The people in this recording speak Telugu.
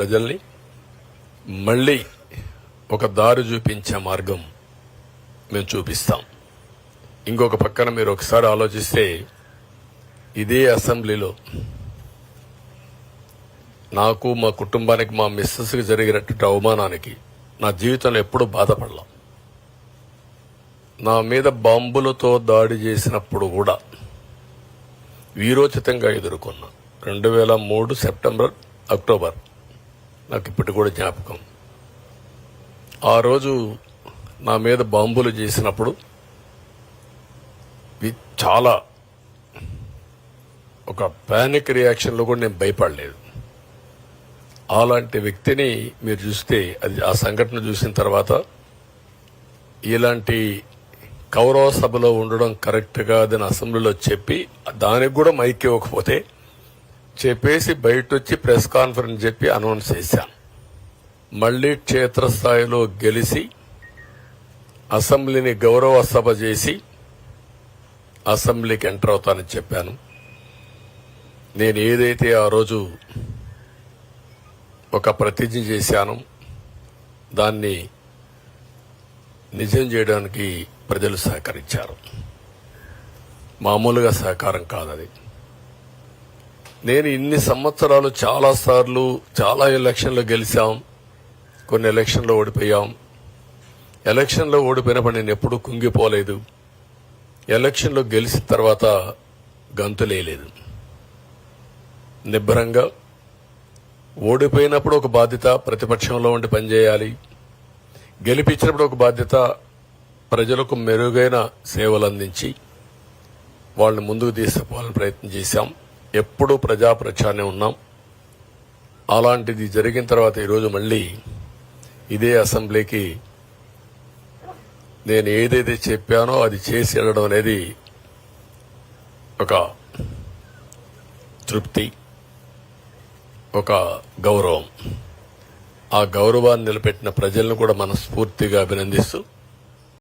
ప్రజల్ని మళ్ళీ ఒక దారి చూపించే మార్గం మేము చూపిస్తాం. ఇంకొక పక్కన మీరు ఒకసారి ఆలోచిస్తే ఇదే అసెంబ్లీలో నాకు మా కుటుంబానికి మా మిస్సెస్కి జరిగినటువంటి అవమానానికి నా జీవితంలో ఎప్పుడూ బాధపడలా. నా మీద బాంబులతో దాడి చేసినప్పుడు కూడా వీరోచితంగా ఎదుర్కొన్నా. రెండు వేల మూడు సెప్టెంబర్ అక్టోబర్ నాకు ఇప్పటి కూడా జ్ఞాపకం. ఆ రోజు నా మీద బాంబులు చేసినప్పుడు చాలా ఒక ప్యానిక్ రియాక్షన్లో కూడా నేను భయపడలేదు. అలాంటి వ్యక్తిని మీరు చూస్తే అది ఆ సంఘటన చూసిన తర్వాత ఇలాంటి కౌరవ సభలో ఉండడం కరెక్ట్గా కాదని అసెంబ్లీలో చెప్పి దానికి కూడా మైక్ ఇవ్వకపోతే చెప్పేసి బయట వచ్చి ప్రెస్ కాన్ఫరెన్స్ చెప్పి అనౌన్స్ చేశాను మళ్ళీ క్షేత్రస్థాయిలో గెలిచి అసెంబ్లీని గౌరవ సభ చేసి అసెంబ్లీకి ఎంటర్ అవుతానని చెప్పాను. నేను ఏదైతే ఆ రోజు ఒక ప్రతిజ్ఞ చేశాను దాన్ని నిజం చేయడానికి ప్రజలు సహకరించారు. మామూలుగా సహకారం కాదది. నేను ఇన్ని సంవత్సరాలు చాలా సార్లు చాలా ఎలక్షన్లు గెలిచాం. కొన్ని ఎలక్షన్లో ఓడిపోయాం. ఎలక్షన్లో ఓడిపోయినప్పుడు నేను ఎప్పుడూ కుంగిపోలేదు. ఎలక్షన్లో గెలిచిన తర్వాత గంతులేయలేదు నిబ్బరంగా ఓడిపోయినప్పుడు ఒక బాధ్యత ప్రతిపక్షంలో ఉండి పనిచేయాలి. గెలిపించినప్పుడు ఒక బాధ్యత ప్రజలకు మెరుగైన సేవలు అందించి వాళ్ళని ముందుకు తీసుకుపోవాలని ప్రయత్నం చేశాం. ఎప్పుడూ ప్రజాప్రచారణ ఉన్నాం. అలాంటిది జరిగిన తర్వాత ఈరోజు మళ్ళీ ఇదే అసెంబ్లీకి నేను ఏదైతే చెప్పానో అది చేసి వెళ్ళడం అనేది ఒక తృప్తి ఒక గౌరవం. ఆ గౌరవాన్ని నిలబెట్టిన ప్రజలను కూడా మనస్ఫూర్తిగా అభినందిస్తూ